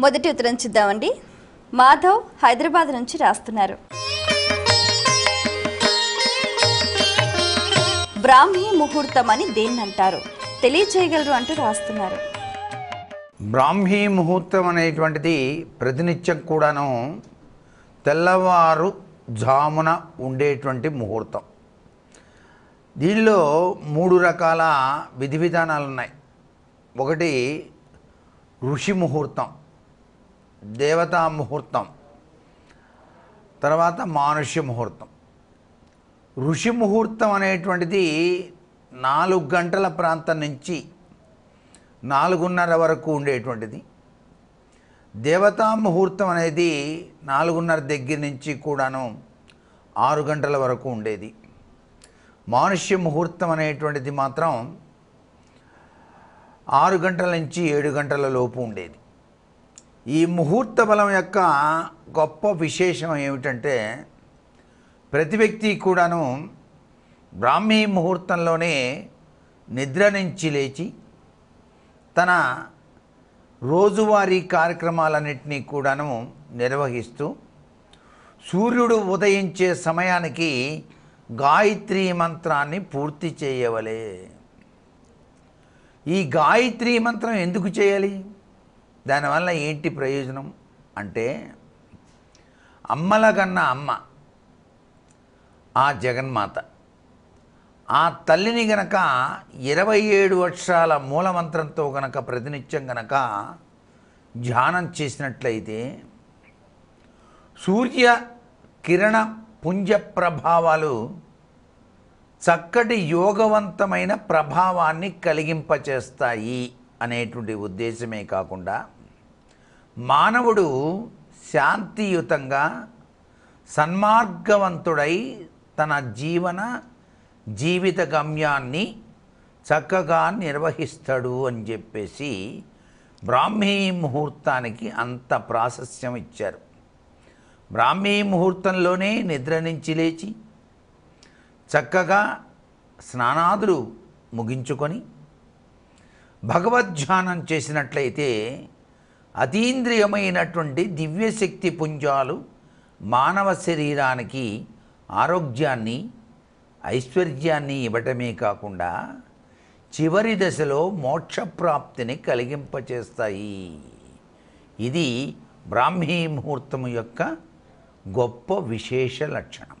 మొదటి ఉత్తరం చూద్దామండి. మాధవ్ హైదరాబాద్ నుంచి రాస్తున్నారు. బ్రాహ్మీ ముహూర్తం అని దేన్నంటారు? తెలియచేయగలరు అంటూ రాస్తున్నారు. బ్రాహ్మీ ముహూర్తం అనేటువంటిది ప్రతినిత్యం కూడాను తెల్లవారు జామున ఉండేటువంటి ముహూర్తం. దీనిలో మూడు రకాల విధి విధానాలు ఉన్నాయి ఒకటి ఋషి ముహూర్తం. దేవతా ముహూర్తం తర్వాత మానుష్య ముహూర్తం ఋషి ముహూర్తం అనేటువంటిది నాలుగు గంటల ప్రాంతం నుంచి నాలుగున్నర వరకు ఉండేటువంటిది. దేవతా ముహూర్తం అనేది నాలుగున్నర దగ్గర నుంచి కూడాను ఆరు గంటల వరకు ఉండేది. మానుష్య ముహూర్తం అనేటువంటిది మాత్రం ఆరు గంటల నుంచి ఏడు గంటల లోపు ఉండేది. ఈ ముహూర్త బలం యొక్క గొప్ప విశేషం ఏమిటంటే ప్రతి వ్యక్తి కూడాను బ్రాహ్మీ ముహూర్తంలోనే నిద్ర నుంచి లేచి తన రోజువారీ కార్యక్రమాలన్నింటినీ కూడాను నిర్వహిస్తూ సూర్యుడు ఉదయించే సమయానికి గాయత్రి మంత్రాన్ని పూర్తి చేయవలే. ఈ గాయత్రి మంత్రం ఎందుకు చేయాలి? దానివల్ల ఏంటి ప్రయోజనం అంటే అమ్మల కన్నా అమ్మ ఆ జగన్మాత. ఆ తల్లిని గనక ఇరవై ఏడు వర్షాల మూలమంత్రంతో గనక ప్రతినిత్యం గనక ధ్యానం చేసినట్లయితే సూర్య కిరణ పుంజ ప్రభావాలు చక్కటి యోగవంతమైన ప్రభావాన్ని కలిగింపచేస్తాయి. అనేటువంటి ఉద్దేశమే కాకుండా మానవుడు శాంతియుతంగా సన్మార్గవంతుడై తన జీవన జీవిత గమ్యాన్ని చక్కగా నిర్వహిస్తాడు అని చెప్పేసి బ్రాహ్మీ ముహూర్తానికి అంత ప్రాశస్యం ఇచ్చారు. బ్రాహ్మీ ముహూర్తంలోనే నిద్ర నుంచి లేచి చక్కగా స్నానాదులు ముగించుకొని భగవద్ధ్యానం చేసినట్లయితే అతీంద్రియమైనటువంటి దివ్యశక్తి పుంజాలు మానవ శరీరానికి ఆరోగ్యాన్ని ఐశ్వర్యాన్ని ఇవ్వటమే కాకుండా చివరి దశలో మోక్షప్రాప్తిని కలిగింపచేస్తాయి. ఇది బ్రాహ్మీ ముహూర్తము యొక్క గొప్ప విశేష లక్షణం.